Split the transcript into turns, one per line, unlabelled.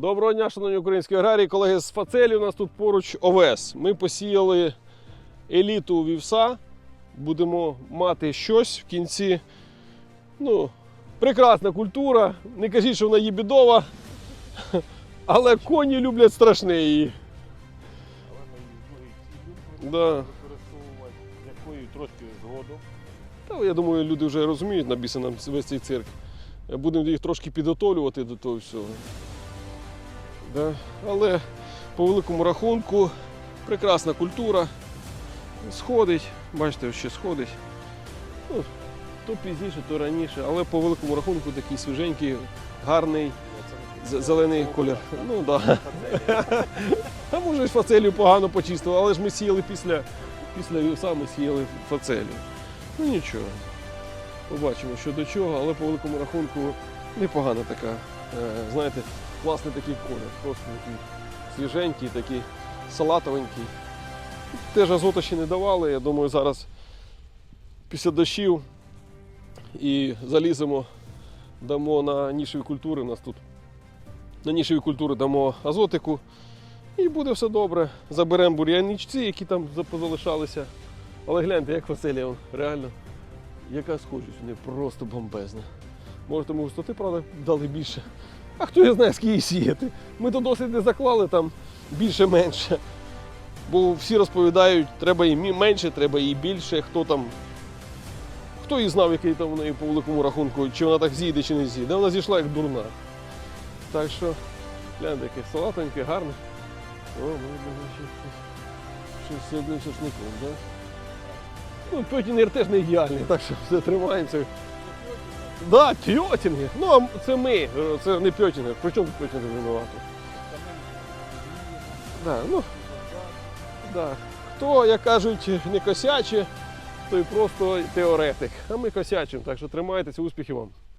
Доброго дня, шановні українські аграрії, колеги з Фацелі. У нас тут поруч овес. Ми посіяли еліту вівса. Будемо мати щось в кінці. Ну, прекрасна культура. Не кажіть, що вона їбідова. Але коні люблять страшне її. Да.
якою трошки згодом.
Та я думаю, люди вже розуміють на біса нам весь цей цирк. Будемо їх трошки підготовлювати до того всього. Да. Але по великому рахунку прекрасна культура. Сходить, бачите, ще сходить. Ну, то пізніше, то раніше, але по великому рахунку такий свіженький, гарний, зелений колір. Ну. Да. А може фацелію погано почистили, але ж ми сіяли після, після вівса ми сіяли фацелію. Ну нічого. Побачимо, що до чого, але по великому рахунку непогана така. е, Знаєте, класний такий колір. Просто такий свіженький, такий салатовенький. Теж азоту ще не давали. Я думаю, зараз після дощів і заліземо, дамо на нішеві культури. У нас тут на нішеві культури дамо азотику. І буде все добре. Заберемо бур'яничці, які там залишалися. Але гляньте, як Василія, реально, яка схожість, вони просто бомбезна. Може, тому густоти, правда, дали більше. А хто я знає, скільки сіяти. Ми то досить не заклали там більше-менше. Бо всі розповідають, треба і менше, треба і більше. Хто там. Хто її знав, який там в неї по великому рахунку, чи вона так зійде, чи не зійде. Вона зійшла як дурна. Так що, гляньте, яке салатеньке, гарне. О, ще щось з одним шашликом, так? Ну, пьотінер теж не ідеальний, так що все тримається. Да, пьотінги. Ну, а це ми, е, це не пьотінги. При чому тут пьотінер винувати? Да, ну, да. Хто, як кажуть, не косяче, той просто теоретик. А ми косячим, так що тримайтеся, успіхів вам.